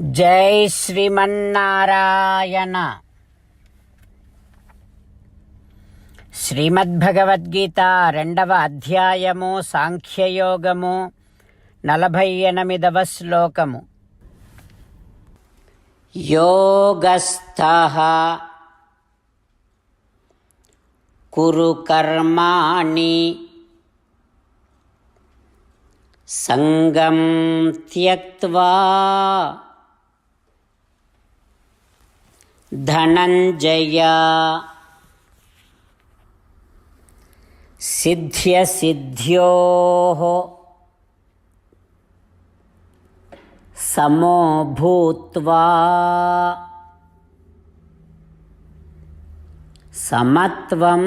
జై శ్రీమన్నారాయణ. శ్రీమద్భగవద్గీత రెండవ అధ్యాయము సాంఖ్యయోగము నలభై ఎనిమిదవ శ్లోకము. యోగస్థ కురు కర్మాణి సంగం త్యక్వా ధనంజయ సిద్ధ్యసిద్ధ్యో సమో భూత్వా సమత్వం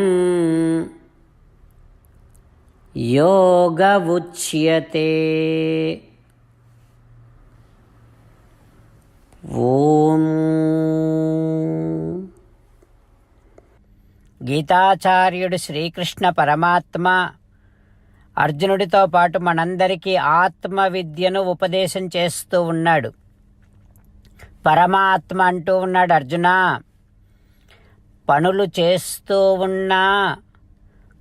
యోగ ఉచ్యతే ఓం. గీతాచార్యుడు శ్రీకృష్ణ పరమాత్మ అర్జునుడితో పాటు మనందరికీ ఆత్మ విద్యను ఉపదేశం చేస్తూ ఉన్నాడు. పరమాత్మ అంటూ ఉన్నాడు అర్జున. పనులు చేస్తూ ఉన్నా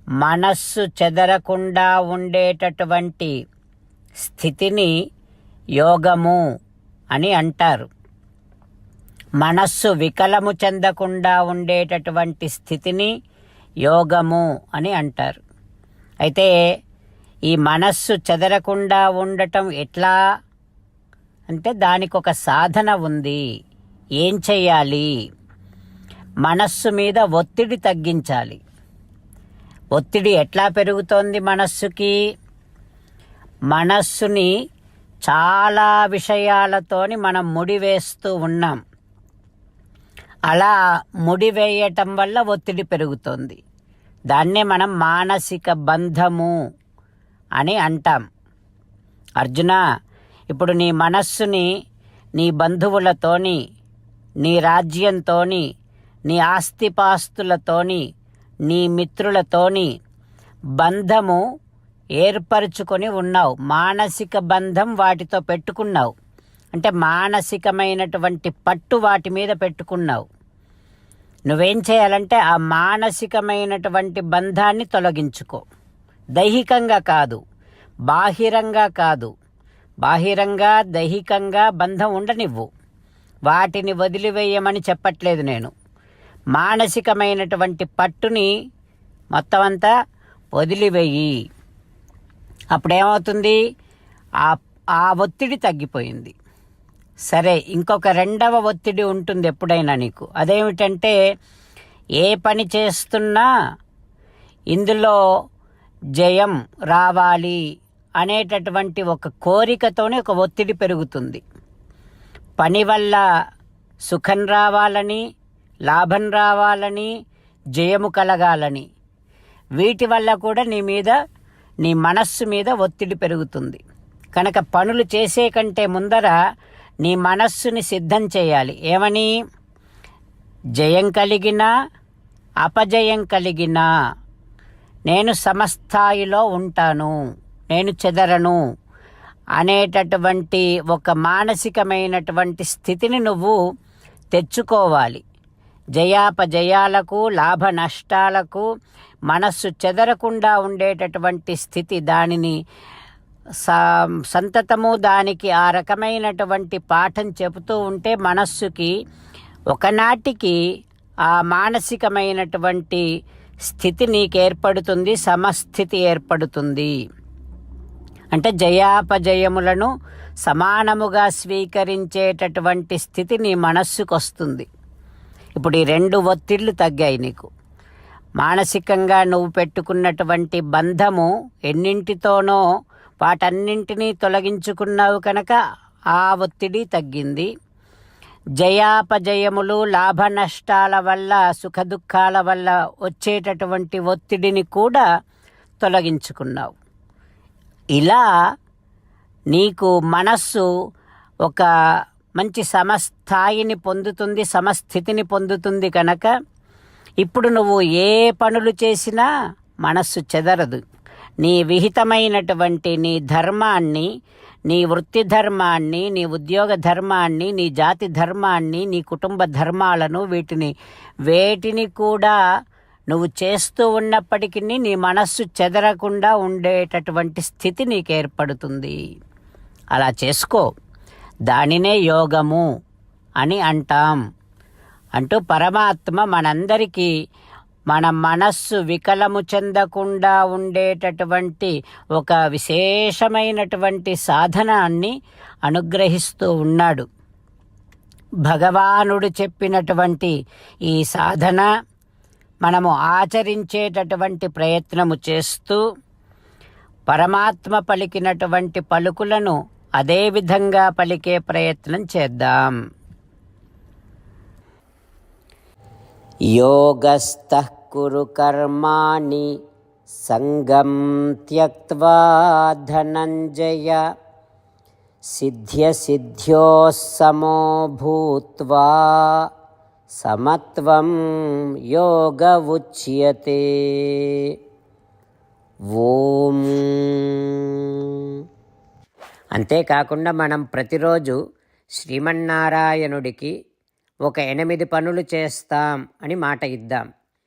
మనస్సు చెదరకుండా ఉండేటటువంటి స్థితిని యోగము అని అంటారు. మనస్సు వికలము చెందకుండా ఉండేటటువంటి స్థితిని యోగము అని అంటారు. అయితే ఈ మనస్సు చెదరకుండా ఉండటం ఎట్లా? అంటే దానికి ఒక సాధన ఉంది. ఏం చేయాలి మనస్సు మీద ఒత్తిడి తగ్గించాలి. ఒత్తిడి ఎట్లా పెరుగుతోంది మనస్సుకి? మనస్సుని చాలా విషయాలతోని మనం ముడివేస్తూ ఉన్నాం. అలా ముడివేయటం వల్ల ఒత్తిడి పెరుగుతుంది. దాన్నే మనం మానసిక బంధము అని అంటాం. అర్జున ఇప్పుడు నీ మనస్సుని నీ బంధువులతోని నీ రాజ్యంతోని నీ ఆస్తిపాస్తులతోని నీ మిత్రులతోని బంధము ఏర్పరచుకొని ఉన్నావు. మానసిక బంధం వాటితో పెట్టుకున్నావు. అంటే మానసికమైనటువంటి పట్టు వాటి మీద పెట్టుకున్నావు. నువ్వేం చేయాలంటే ఆ మానసికమైనటువంటి బంధాన్ని తొలగించుకో. దైహికంగా కాదు బాహిరంగా కాదు. బాహిరంగా దైహికంగా బంధం ఉండనివ్వు. వాటిని వదిలివేయమని చెప్పట్లేదు నేను. మానసికమైనటువంటి పట్టుని మొత్తం అంతా వదిలివేయి. అప్పుడేమవుతుంది? ఆ ఆ ఒత్తిడి తగ్గిపోయింది. సరే ఇంకొక రెండవ ఒత్తిడి ఉంటుంది ఎప్పుడైనా నీకు. అదేమిటంటే ఏ పని చేస్తున్నా ఇందులో జయం రావాలి అనేటటువంటి ఒక కోరికతోనే ఒక ఒత్తిడి పెరుగుతుంది. పని వల్ల సుఖం రావాలని లాభం రావాలని జయము కలగాలని వీటి వల్ల కూడా నీ మీద నీ మనస్సు మీద ఒత్తిడి పెరుగుతుంది. కనుక పనులు చేసే కంటే ముందర నీ మనస్సుని సిద్ధం చేయాలి. ఏమని? జయం కలిగినా అపజయం కలిగినా నేను సమస్థాయిలో ఉంటాను. నేను చెదరను అనేటటువంటి ఒక మానసికమైనటువంటి స్థితిని నువ్వు తెచ్చుకోవాలి. జయాపజయాలకు లాభ నష్టాలకు మనస్సు చెదరకుండా ఉండేటటువంటి స్థితి దానిని సంతతము దానికి ఆ రకమైనటువంటి పాఠం చెబుతూ ఉంటే మనస్సుకి ఒకనాటికి ఆ మానసికమైనటువంటి స్థితి నీకు ఏర్పడుతుంది సమస్థితి ఏర్పడుతుంది. అంటే జయాపజయములను సమానముగా స్వీకరించేటటువంటి స్థితి నీ మనస్సుకు వస్తుంది ఇప్పుడు ఈ రెండు ఒత్తిళ్ళు తగ్గాయి నీకు. మానసికంగా నువ్వు పెట్టుకున్నటువంటి బంధము ఎన్నింటితోనో వాటన్నింటినీ తొలగించుకున్నావు కనుక ఆ ఒత్తిడి తగ్గింది. జయాపజయములు లాభ నష్టాల వల్ల సుఖదుఖాల వల్ల వచ్చేటటువంటి ఒత్తిడిని కూడా తొలగించుకున్నావు. ఇలా నీకు మనస్సు ఒక మంచి సమస్థాయిని పొందుతుంది సమస్థితిని పొందుతుంది కనుక ఇప్పుడు నువ్వు ఏ పనులు చేసినా మనస్సు చెదరదు. నీ విహితమైనటువంటి నీ ధర్మాన్ని నీ వృత్తి ధర్మాన్ని నీ ఉద్యోగ ధర్మాన్ని నీ జాతి ధర్మాన్ని నీ కుటుంబ ధర్మాలను వీటిని వేటిని కూడా నువ్వు చేస్తూ ఉన్నప్పటికీ నీ మనస్సు చెదరకుండా ఉండేటటువంటి స్థితి నీకు ఏర్పడుతుంది అలా చేసుకో. దానినే యోగము అని అంటాం. అంటూ పరమాత్మ మనందరికీ మన మనస్సు వికలము చెందకుండా ఉండేటటువంటి ఒక విశేషమైనటువంటి సాధనాన్ని అనుగ్రహిస్తూ ఉన్నాడు. భగవానుడు చెప్పినటువంటి ఈ సాధన మనము ఆచరించేటటువంటి ప్రయత్నము చేస్తూ పరమాత్మ పలికినటువంటి పలుకులను అదే విధంగా పలికే ప్రయత్నం చేద్దాం. యోగస్థ కురు కర్మాణి సంగం త్యక్వా ధనంజయ సిద్ధ్య సిద్ధ్యో సమో భూత్వా సమత్వం యోగ ఉచ్యతే ఓం అంతేకాకుండా మనం ప్రతిరోజు శ్రీమన్నారాయణుడికి ఒక ఎనిమిది పనులు చేస్తాం అని మాట ఇద్దాం.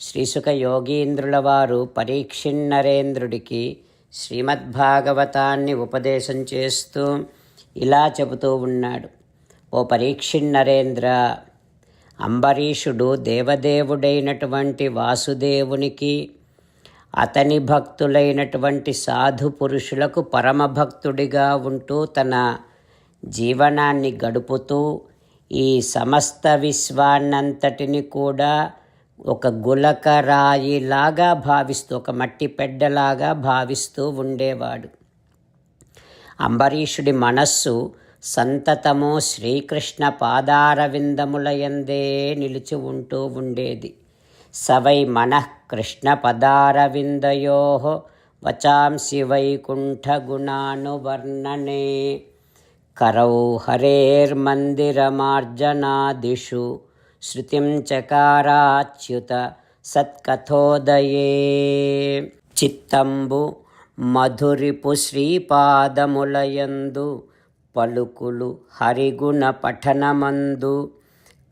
శ్రీసుక యోగీంద్రుల వారు పరీక్షిన్నరేంద్రుడికి శ్రీమద్భాగవతాన్ని ఉపదేశం చేస్తూ ఇలా చెబుతూ ఉన్నాడు. ఓ పరీక్షిన్నరేంద్ర అంబరీషుడు దేవదేవుడైనటువంటి వాసుదేవునికి అతని భక్తులైనటువంటి సాధు పురుషులకు పరమభక్తుడిగా ఉంటూ తన జీవనాన్ని గడుపుతూ ఈ సమస్త విశ్వాన్నంతటిని కూడా ఒక గులక రాయిలాగా భావిస్తూ ఒక మట్టి పెడ్డలాగా భావిస్తూ ఉండేవాడు. అంబరీషుడి మనస్సు సంతతము శ్రీకృష్ణ పాదారవిందములయందే నిలిచి ఉంటూ ఉండేది. సవై మనః కృష్ణ పదారవిందయో వచాంసి వైకుంఠగుణానువర్ణనే కరౌ హరేర్మందిరమార్జనాదిషు శృతిం చకారాచ్యుత సత్కథోదయే. చిత్తంబు మధురిపు శ్రీపాదములయందు పలుకులు హరిగుణ పఠనమందు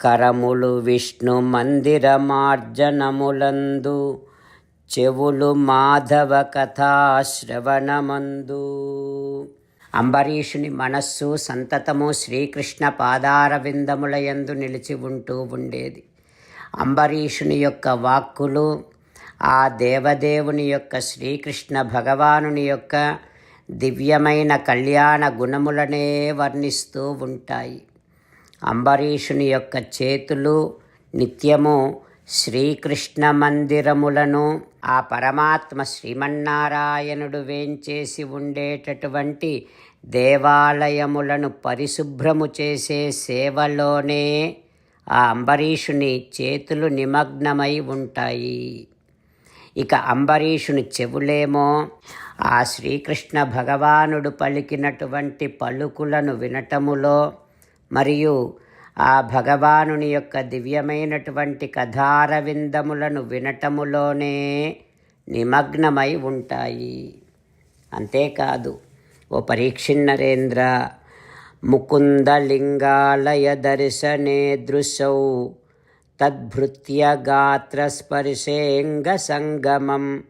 కరములు విష్ణు మందిరమార్జనములందు చెవులు మాధవ కథాశ్రవణమందు. అంబరీషుని మనస్సు సంతతము శ్రీకృష్ణ పాదారవిందములయందు నిలిచి ఉంటూ ఉండేది. అంబరీషుని యొక్క వాక్కులు ఆ దేవదేవుని యొక్క శ్రీకృష్ణ భగవానుని యొక్క దివ్యమైన కళ్యాణ గుణములనే వర్ణిస్తూ ఉంటాయి. అంబరీషుని యొక్క చేతులు నిత్యము శ్రీకృష్ణ మందిరములను ఆ పరమాత్మ శ్రీమన్నారాయణుడు వేంచేసి ఉండేటటువంటి దేవాలయములను పరిశుభ్రము చేసే సేవలోనే ఆ అంబరీషుని చేతులు నిమగ్నమై ఉంటాయి. ఇక అంబరీషుని చెవులేమో ఆ శ్రీకృష్ణ భగవానుడు పలికినటువంటి పలుకులను వినటములో మరియు ఆ భగవానుని యొక్క దివ్యమైనటువంటి కథారవిందములను వినటములోనే నిమగ్నమై ఉంటాయి. అంతేకాదు ఓ పరీక్షిన్నరేంద్ర ముకుందలింగాలయ దర్శనే దృశౌ తద్భృత్య గాత్రస్పర్శేంగసంగమం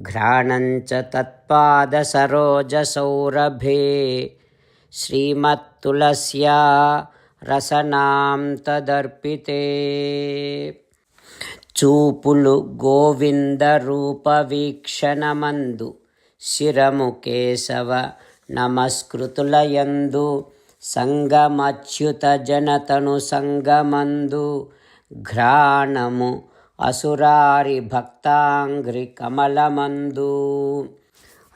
ఘ్రాణంచ తత్పాద సరోజ సౌరభే శ్రీమత్తులస్యా రసనాం తదర్పితే చూపులు గోవింద రూప వీక్షణమందు శిరము కేశవ నమస్కృతులయందు సంగమచ్యుత జనతను సంగమందు ఘ్రాణము అసురారి భక్తాంగ్రి కమలమందు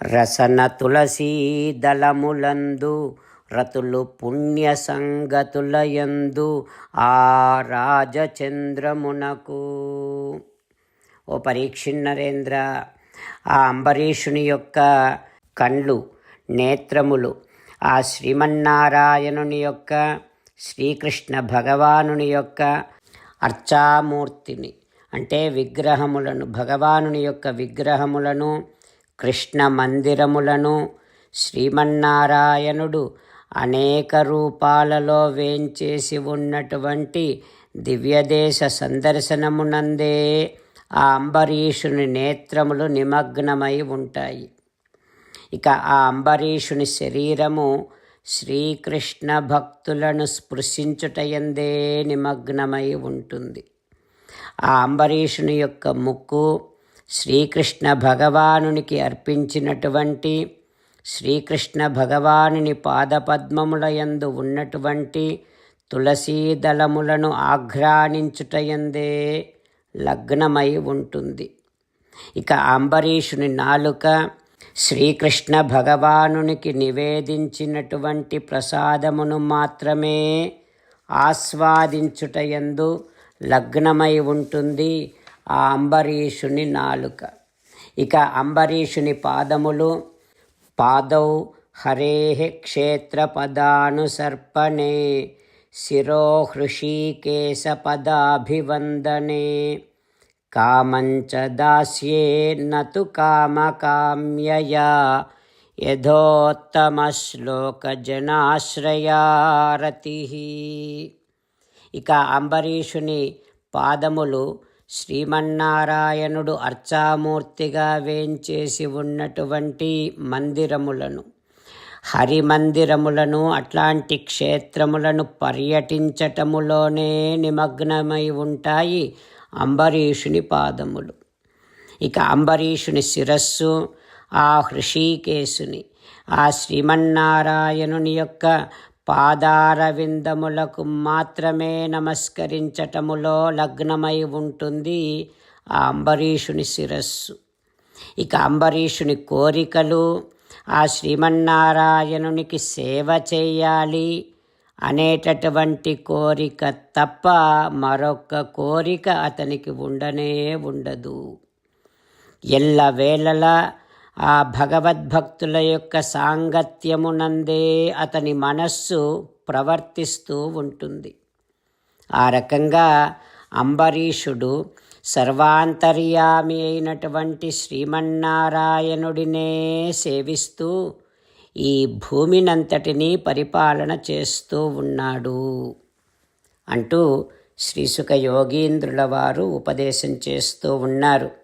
రసన తులసీ దళములందు రతులు పుణ్య సంగతులయందు ఆ రాజచంద్రమునకు. ఓ పరీక్షిన్నరేంద్ర ఆ అంబరీషుని యొక్క కండ్లు నేత్రములు ఆ శ్రీమన్నారాయణుని యొక్క శ్రీకృష్ణ భగవానుని యొక్క అర్చామూర్తిని అంటే విగ్రహములను భగవానుని యొక్క విగ్రహములను కృష్ణ మందిరములను శ్రీమన్నారాయణుడు అనేక రూపాలలో వేంచేసి ఉన్నటువంటి దివ్యదేశ సందర్శనమునందే ఆ అంబరీషుని నేత్రములు నిమగ్నమై ఉంటాయి. ఇక ఆ అంబరీషుని శరీరము శ్రీకృష్ణ భక్తులను స్పృశించుటయందే నిమగ్నమై ఉంటుంది. ఆ అంబరీషుని యొక్క ముక్కు శ్రీకృష్ణ భగవానునికి అర్పించినటువంటి శ్రీకృష్ణ భగవానుని పాదపద్మముల యందు ఉన్నటువంటి తులసీదళములను ఆఘ్రాణించుటయందే లగ్నమై ఉంటుంది. ఇక అంబరీషుని నాలుక శ్రీకృష్ణ భగవానునికి నివేదించినటువంటి ప్రసాదమును మాత్రమే ఆస్వాదించుటయందు లగ్నమై ఉంటుంది ఆ అంబరీషుని నాలుక. ఇక అంబరీషుని పాదములు పాదౌ హరే క్షేత్రపదానుసర్పణే శిరో హృషీకేశపదాభివందనే. కామంచ దాస్యే నతు కామకామ్యయా యథోత్తమశ్లోకజనాశ్రయారతి. ఇక అంబరీషుని పాదములు శ్రీమన్నారాయణుడు అర్చామూర్తిగా వేంచేసి ఉన్నటువంటి మందిరములను హరిమందిరములను అట్లాంటి క్షేత్రములను పర్యటించటములోనే నిమగ్నమై ఉంటాయి అంబరీషుని పాదములు. ఇక అంబరీషుని శిరస్సు ఆ హృషీకేశుని ఆ శ్రీమన్నారాయణుని యొక్క పాదారవిందములకు మాత్రమే నమస్కరించటములో లగ్నమై ఉంటుంది ఆ అంబరీషుని శిరస్సు. ఇక అంబరీషుని కోరికలు ఆ శ్రీమన్నారాయణునికి సేవ చేయాలి అనేటటువంటి కోరిక తప్ప మరొక కోరిక అతనికి ఉండనే ఉండదు. ఎల్లవేళలా ఆ భగవద్భక్తుల యొక్క సాంగత్యమునందే అతని మనస్సు ప్రవర్తిస్తూ ఉంటుంది. ఆ రకంగా అంబరీషుడు సర్వాంతర్యామి అయినటువంటి శ్రీమన్నారాయణుడినే సేవిస్తూ ఈ భూమినంతటినీ పరిపాలన చేస్తూ ఉన్నాడు అంటూ శ్రీసుఖ యోగీంద్రుల వారు ఉపదేశం చేస్తూ ఉన్నారు.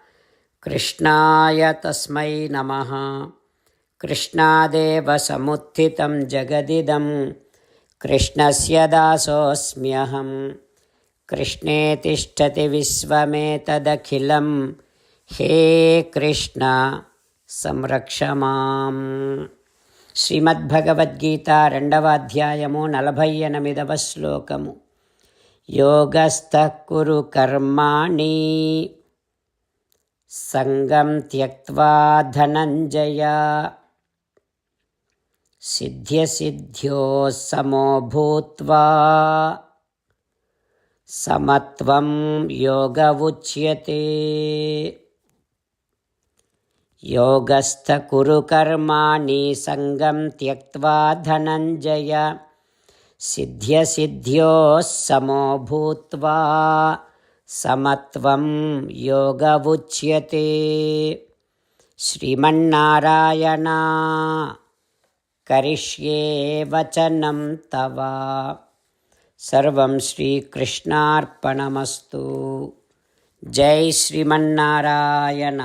कृष्णाय तस्मै नमः कृष्णादेव समुत्थितं जगदिदं कृष्णस्य दासोऽस्म्यहं कृष्णे तिष्ठति विश्वमेतदखिलं हे कृष्ण సంరక్ష మాం శ్రీమద్భగవద్గీత రెండవ అధ్యాయము నలభై ఎనిమిదవ శ్లోకము యోగస్థ కురు కర్మాణి సంగం త్యక్వా ధనంజయ. సిద్ధ్యసిద్ధ్యో సమో భూత్వా. సమత్వం యోగ ఉచ్యతే యోగస్థ కురు కర్మాణి సంగం త్యక్వా ధనంజయ. సిద్ధ్యసిద్ధ్యో సమో భూత్వా. సమత్వం యోగ ఉచ్యతే శ్రీమన్నారాయణ కరిష్యే వచనం తవ సర్వం శ్రీకృష్ణార్పణమస్తు జై శ్రీమన్నారాయణ